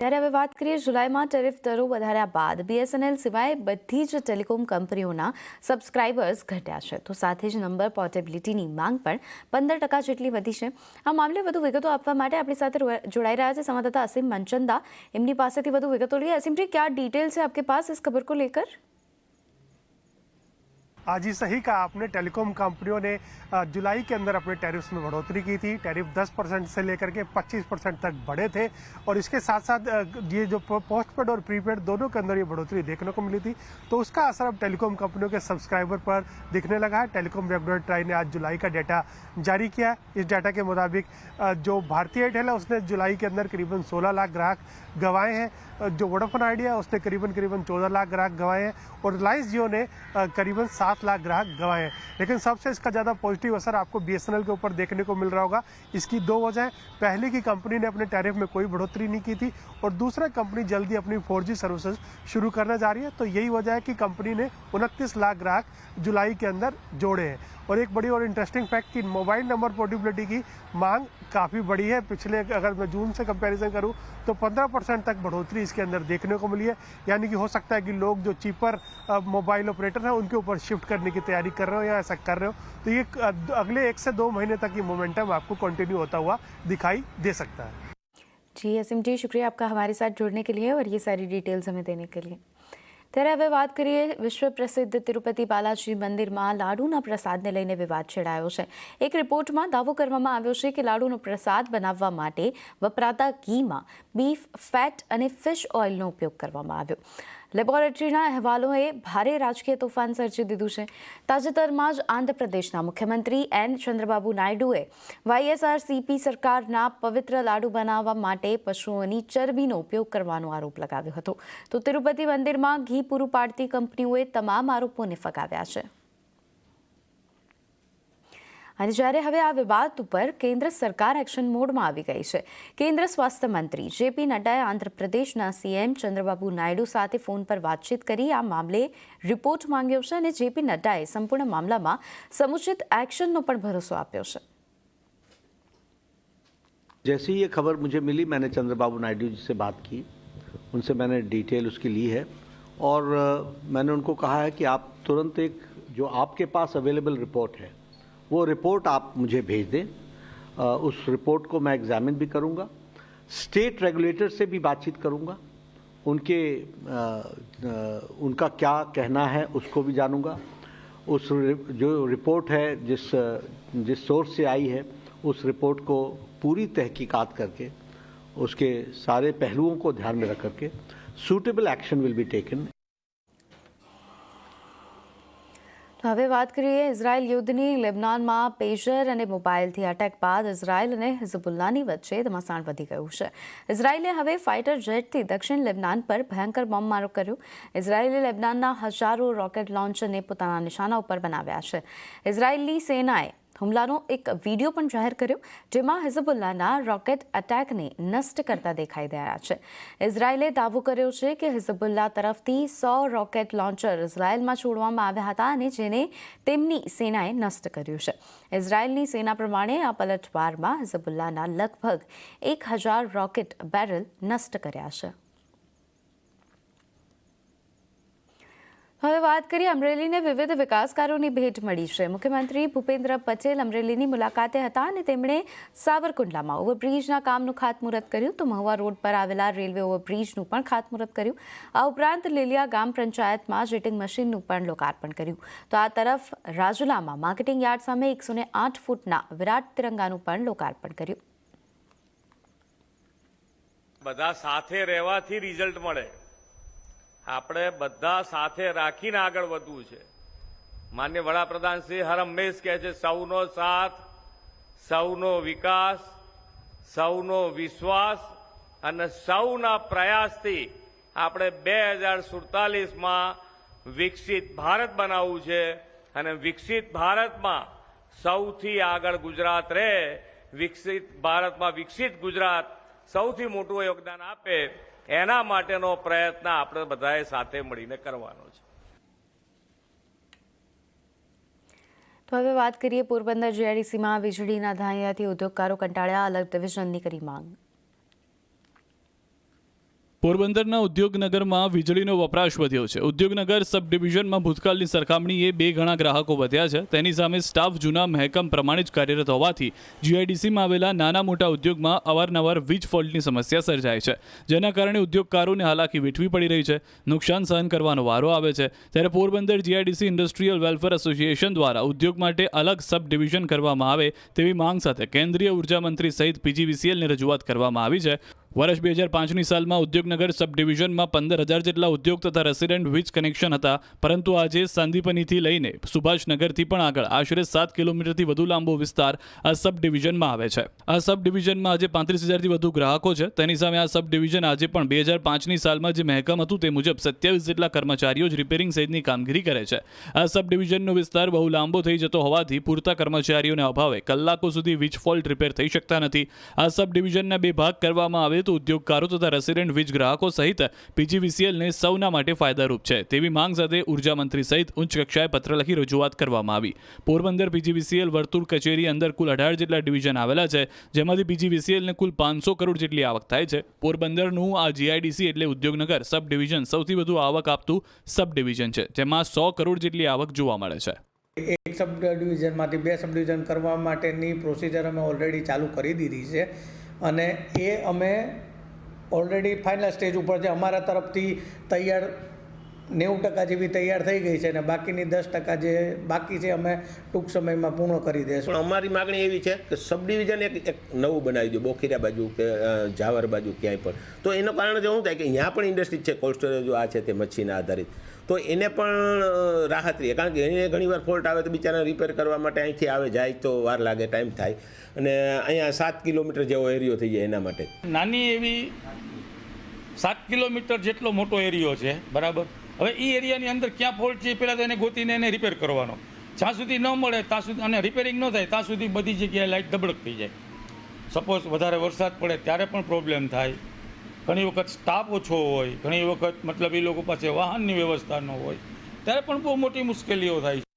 ત્યારે હવે વાત કરીએ જુલાઈમાં ટેરિફ દરો વધાર્યા બાદ બીએસએનએલ સિવાય બધી જ ટેલિકોમ કંપનીઓના સબસ્ક્રાઇબર્સ ઘટ્યા છે તો સાથે જ નંબર પોર્ટેબિલિટીની માંગ પણ પંદર ટકા જેટલી વધી છે આ મામલે વધુ વિગતો આપવા માટે આપણી સાથે જોડાઈ રહ્યા છે સંવાદદાતા અસીમ મંચંદા એમની પાસેથી વધુ વિગતો લઈએ અસીમજી ક્યા ડિટેલ છે આપકે પાસ ઇસ ખબર કો લેકર आज ही सही कहा आपने, टेलीकॉम कंपनियों ने जुलाई के अंदर अपने टैरिफ्स में बढ़ोतरी की थी। टैरिफ 10 परसेंट से लेकर के 25 परसेंट तक बढ़े थे और इसके साथ साथ ये जो पोस्ट पेड और प्रीपेड दोनों के अंदर ये बढ़ोतरी देखने को मिली थी। तो उसका असर अब टेलीकॉम कंपनियों के सब्सक्राइबर पर दिखने लगा है। टेलीकॉम रेगुलेटर ट्राई ने आज जुलाई का डाटा जारी किया। इस डाटा के मुताबिक जो भारतीय एयरटेल है, उसने जुलाई के अंदर करीबन 16 लाख ग्राहक गंवाए हैं। जो वोडाफोन आइडिया उसने करीबन करीबन 14 लाख ग्राहक गंवाए हैं और रिलायंस जियो ने करीबन करीबन 7 लाख ग्राहक गंवाए हैं। लेकिन सबसे इसका ज़्यादा पॉजिटिव असर आपको बीएसएनएल के ऊपर देखने को मिल रहा होगा। इसकी दो वजह पहले की कंपनी ने अपने टैरिफ में कोई बढ़ोतरी नहीं की थी और दूसरा कंपनी जल्दी अपनी 4G सर्विसेज़ शुरू करने जा रही है। तो यही वजह है कि कंपनी ने उनतीस लाख ग्राहक जुलाई के अंदर जोड़े हैं। और एक बड़ी और इंटरेस्टिंग फैक्ट कि मोबाइल नंबर पोर्टेबिलिटी की मांग काफ़ी बड़ी है। पिछले, अगर मैं जून से कंपैरिजन करूँ तो 15 परसेंट तक बढ़ोतरी इसके अंदर देखने को मिली है। यानी कि हो सकता है कि लोग जो चीपर मोबाइल ऑपरेटर हैं, उनके ऊपर शिफ्ट करने की तैयारी कर रहे हो या ऐसा कर रहे हो? तो ये अगले एक से दो महीने तक ये मोमेंटम आपको कंटिन्यू होता हुआ दिखाई दे सकता है। जी असीम जी शुक्रिया आपका हमारे साथ जुड़ने के लिए और ये सारी डिटेल्स हमें देने के लिए। ત્યારે હવે વાત કરીએ વિશ્વ પ્રસિદ્ધ તિરુપતિ બાલાજી મંદિરમાં લાડુના પ્રસાદને લઈને વિવાદ છેડાયો છે. એક રિપોર્ટમાં દાવો કરવામાં આવ્યો છે કે લાડુનો પ્રસાદ બનાવવા માટે વપરાતા ઘીમાં બીફ, ફેટ અને ફિશ ઓઇલનો ઉપયોગ કરવામાં આવ્યો. લેબોરેટરીના અહેવાલોએ ભારે રાજકીય તોફાન સર્જી દીધું છે. તાજેતરમાં જ આંધ્રપ્રદેશના મુખ્યમંત્રી એન. ચંદ્રબાબુ નાયડુએ વાયએસઆરસીપી સરકારના પવિત્ર લાડુ બનાવવા માટે પશુઓની ચરબીનો ઉપયોગ કરવાનો આરોપ લગાવ્યો હતો. તો તિરુપતિ મંદિરમાં ઘી પૂરું પાડતી કંપનીઓએ તમામ આરોપોને ફગાવ્યા છે અને જ્યારે હવે આ વિવાદ ઉપર કેન્દ્ર સરકાર એક્શન મોડમાં આવી ગઈ છે કેન્દ્ર સ્વાસ્થ્ય મંત્રી જેપી નડ્ડાએ આંધ્રપ્રદેશના સીએમ ચંદ્રબાબુ નાયડુ સાથે ફોન પર વાતચીત કરી આ મામલે રિપોર્ટ માંગ્યો છે અને જેપી નડ્ડાએ સંપૂર્ણ મામલામાં સમુચિત એક્શનનો પણ ભરોસો આપ્યો છે जैसे ही ये खबर मुझे मिली मैंने चंद्रबाबू नायडू जी से बात की उनसे मैंने डिटेल उसकी ली है और मैंने उनको कहा है कि आप तुरंत एक जो आपके पास अवेलेबल रिपोर्ट है, वो रिपोर्ट आप मुझे भेज दें। उस रिपोर्ट को मैं एग्जामिन भी करूँगा स्टेट रेगुलेटर से भी बातचीत करूँगा, उनके उनका क्या कहना है उसको भी जानूँगा। उस जो रिपोर्ट है जिस जिस सोर्स से आई है, उस रिपोर्ट को पूरी तहकीकात करके, उसके सारे पहलुओं को ध्यान में रख करके suitable action will be taken. હવે વાત કરીએ ઇઝરાયલ યુદ્ધની. લેબનાનમાં પેજર અને મોબાઈલથી અટેક બાદ ઇઝરાયલ અને હિઝબુલ્લાની વચ્ચે ઘમાસાણ વધી ગયું છે. ઇઝરાયલે હવે ફાઇટર જેટથી દક્ષિણ લેબનાન પર ભયંકર બોમ્બમારો કર્યો. ઇઝરાયલે લેબનાનના હજારો રોકેટ લોન્ચરને પોતાના નિશાના ઉપર બનાવ્યા છે. ઇઝરાયલની સેનાએ હુમલાનો એક વીડિયો પણ જાહેર કર્યો, જેમાં હિઝબુલ્લાના રોકેટ અટેકને નષ્ટ કરતા દેખાઈ રહ્યા છે. ઇઝરાયેલે દાવો કર્યો છે કે હિઝબુલ્લા તરફથી સો રોકેટ લોન્ચર ઇઝરાયેલમાં છોડવામાં આવ્યા હતા અને જેને તેમની સેનાએ નષ્ટ કર્યું છે. ઇઝરાયેલની સેના પ્રમાણે આ પલટવારમાં હિઝબુલ્લાના લગભગ એક હજાર રોકેટ બેરલ નષ્ટ કર્યા છે. હવે વાત કરીએ અમરેલીને વિવિધ વિકાસ કાર્યોની ભેટ મળી છે. મુખ્યમંત્રી ભૂપેન્દ્ર પટેલ અમરેલીની મુલાકાતે હતા અને તેમણે સાવરકુંડલામાં ઓવરબ્રિજના કામનું ખાતમુહૂર્ત કર્યું. તો મહુવા રોડ પર આવેલા રેલવે ઓવરબ્રિજનું પણ ખાતમુહૂર્ત કર્યું. આ ઉપરાંત લીલિયા ગામ પંચાયતમાં જેટિંગ મશીનનું પણ લોકાર્પણ કર્યું. તો આ તરફ રાજુલામાં માર્કેટિંગ યાર્ડ સામે એકસો આઠ ફૂટના વિરાટ તિરંગાનું પણ લોકાર્પણ કર્યું. બધા સાથે રહેવાથી રિઝલ્ટ મળે. આપણે બધા સાથે રાખીને આગળ વધવું છે. માન્ય વડાપ્રધાન શ્રી હર કહે છે, સૌનો સાથ, સૌનો વિકાસ, સૌનો વિશ્વાસ અને સૌના પ્રયાસથી આપણે બે હજાર સુડતાલીસમાં વિકસિત ભારત બનાવવું છે અને વિકસિત ભારતમાં સૌથી આગળ ગુજરાત રહે, વિકસિત ભારતમાં વિકસિત ગુજરાત સૌથી મોટું યોગદાન આપે એના માટેનો પ્રયત્ન આપણે બધાએ સાથે મળીને કરવાનો છે. તો હવે વાત કરીએ પોરબંદર જીઆઈડીસીમાં વીજળીના ધાંધિયાથી ઉદ્યોગકારો કંટાળ્યા, અલગ ડિવિઝનની કરી માંગ. પોરબંદરના ઉદ્યોગનગરમાં વીજળીનો વપરાશ વધ્યો છે. ઉદ્યોગનગર સબ ડિવિઝનમાં ભૂતકાળની સરખામણીએ બે ગણા ગ્રાહકો વધ્યા છે. તેની સામે સ્ટાફ જૂના મહેકમ પ્રમાણે જ કાર્યરત હોવાથી જીઆઈડીસીમાં આવેલા નાના મોટા ઉદ્યોગમાં અવારનવાર વીજ ફોલ્ટની સમસ્યા સર્જાય છે. જેના કારણે ઉદ્યોગકારોને હાલાકી વેઠવી પડી રહી છે. નુકસાન સહન કરવાનો વારો આવે છે. ત્યારે Porbandar GIDC industrial welfare association દ્વારા ઉદ્યોગ માટે અલગ સબ ડિવિઝન કરવામાં આવે તેવી માંગ સાથે કેન્દ્રીય ઊર્જા મંત્રી સહિત પીજીવીસીએલને રજૂઆત કરવામાં આવી છે. વર્ષ બે હજાર પાંચની સાલમાં ઉદ્યોગનગર સબ ડિવિઝનમાં પંદર હજાર જેટલા ઉદ્યોગ તથા રેસિડેન્ટ વીજ કનેક્શન હતા. પરંતુ આજે સાંદીપનીથી લઈને સુભાષનગરથી પણ આગળ આશરે સાત કિલોમીટરથી વધુ લાંબો વિસ્તાર આ સબ ડિવિઝનમાં આવે છે. આ સબ ડિવિઝનમાં આજે પાંત્રીસ હજારથી વધુ ગ્રાહકો છે. તેની સામે આ સબ ડિવિઝન આજે પણ બે હજાર પાંચની સાલમાં જે મહેકમ હતું તે મુજબ સત્યાવીસ જેટલા કર્મચારીઓ જ રિપેરિંગ સહિતની કામગીરી કરે છે. આ સબ ડિવિઝનનો વિસ્તાર બહુ લાંબો થઈ જતો હોવાથી પૂરતા કર્મચારીઓને અભાવે કલાકો સુધી વીજ ફોલ્ટ રિપેર થઈ શકતા નથી. આ સબ ડિવિઝનના બે ભાગ કરવામાં આવે તો ઉદ્યોગકારો તથા રેસિડેન્ટ વીજ ગ્રાહકો સહિત પીજીવીસીએલને સૌના માટે ફાયદારૂપ છે. તેવી માંગ સાથે ઊર્જા મંત્રી સહિત ઉચ્ચ કક્ષાએ પત્ર લખી રજૂઆત કરવામાં આવી. પોરબંદર પીજીવીસીએલ વર્તુળ કચેરી અંદર કુલ અઢાર જેટલા ડિવિઝન આવેલા છે, જેમાંથી પીજીવીસીએલને કુલ પાંચસો કરોડ જેટલી આવક થાય છે. પોરબંદરનું આ જીઆઈડીસી એટલે ઉદ્યોગનગર સબ ડિવિઝન સૌથી વધુ આવક આપતું સબ ડિવિઝન છે, જેમાં સો કરોડ જેટલી આવક જોવા મળે છે. એક સબ ડિવિઝનમાંથી બે સબ ડિવિઝન કરવા માટેની પ્રોસિજર અમે ઓલરેડી ચાલુ કરી દીધી છે. અને એ અમે ઓલરેડી ફાઇનલ સ્ટેજ ઉપર છે. અમારા તરફથી તૈયાર નેવું ટકા જેવી તૈયાર થઈ ગઈ છે અને બાકીની દસ ટકા જે બાકી છે અમે ટૂંક સમયમાં પૂર્ણ કરી દઈશું પણ અમારી માગણી એવી છે કે સબ ડિવિઝન એક એક નવું બનાવી દો બોખીરા બાજુ કે ઝાવર બાજુ ક્યાંય પણ. તો એનું કારણ શું થાય કે અહીંયા પણ ઇન્ડસ્ટ્રી છે કોલ્ડ સ્ટોરેજ આ છે તે મચ્છીના આધારિત. તો એને પણ રાહત રહે. કારણ કે એને ઘણીવાર ફોલ્ટ આવે તો બિચારા રિપેર કરવા માટે અહીંથી આવે જાય તો વાર લાગે ટાઈમ થાય. અને અહીંયા સાત કિલોમીટર જેવો એરિયો થઈ જાય એના માટે. નાની એવી સાત કિલોમીટર જેટલો મોટો એરિયો છે બરાબર? હવે એ એરિયાની અંદર ક્યાં ફોલ્ટ છે પહેલાં તો એને ગોતીને એને રિપેર કરવાનો. જ્યાં સુધી ન મળે, ત્યાં સુધી અને રિપેરિંગ ન થાય, ત્યાં સુધી બધી જગ્યાએ લાઇટ દબડક થઈ જાય. સપોઝ વધારે વરસાદ પડે, ત્યારે પણ પ્રોબ્લેમ થાય. ઘણી વખત સ્ટાફ ઓછો હોય, ઘણી વખત મતલબ એ લોકો પાસે વાહનની વ્યવસ્થા ન હોય. ત્યારે પણ બહુ મોટી મુશ્કેલીઓ થાય છે.